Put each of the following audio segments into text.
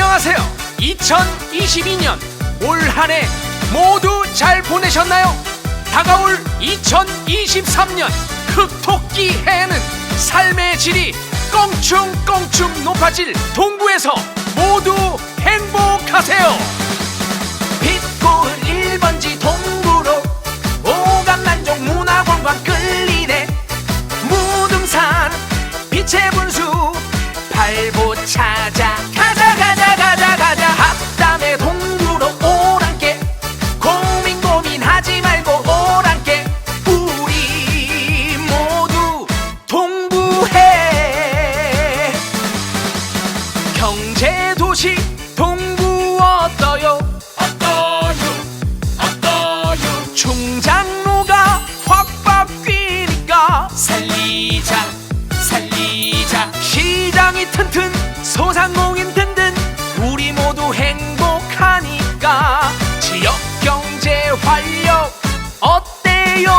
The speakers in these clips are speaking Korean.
안녕하세요. 2022년 올 한 해 모두 잘 보내셨나요? 다가올 2023년 흑토끼 해에는 삶의 질이 껑충껑충 높아질 동구에서 모두 행복하세요. 빛고은 1번지 동구로 오감 만족 문화관광 끌리네 무등산 빛의 분수 팔보 찾아 경제도시 동구 어떠요. 어떠요? 어떠요? 충장로가 확 바뀌니까 살리자 살리자. 시장이 튼튼 소상공인 든든 우리 모두 행복하니까. 지역 경제 활력 어때요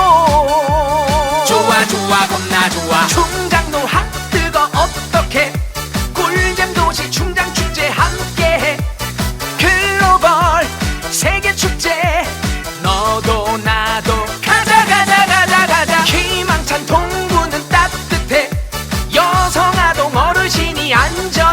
앉아